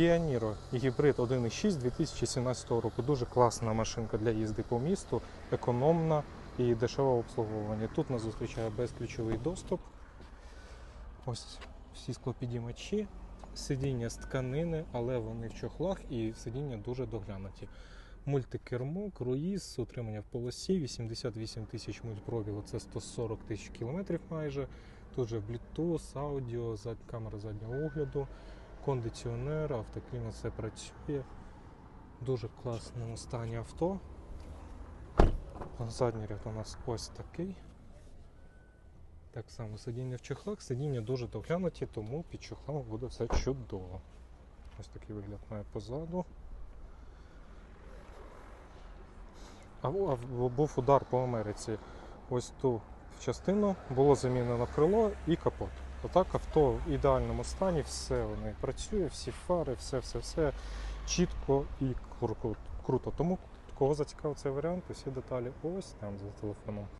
Kia Niro гібрид 1.6 2017 року. Дуже класна машинка для їзди по місту, економна і дешеве обслуговування. Тут нас зустрічає безключовий доступ. Ось всі склопідіймачі, сидіння з тканини, але вони в чохлах і сидіння дуже доглянуті. Мультикермо, круїз, утримання в полосі, 88 тисяч миль пробігу, це 140 тисяч кілометрів майже. Тут же Bluetooth, аудіо, камера заднього огляду, кондиціонер, автоклімат, все працює. Дуже класному стані авто. Задній ряд у нас ось такий. Так само сидіння в чохлах, сидіння дуже доглянуті, тому під чохлами буде все чудово. Ось такий вигляд має позаду. А, був удар по Америці. Ось ту частину було замінено крило і капот. Отак авто в ідеальному стані, все воно працює, всі фари, все, все, все чітко і кру- круто. Тому кого зацікавив цей варіант, усі деталі ось там за телефоном.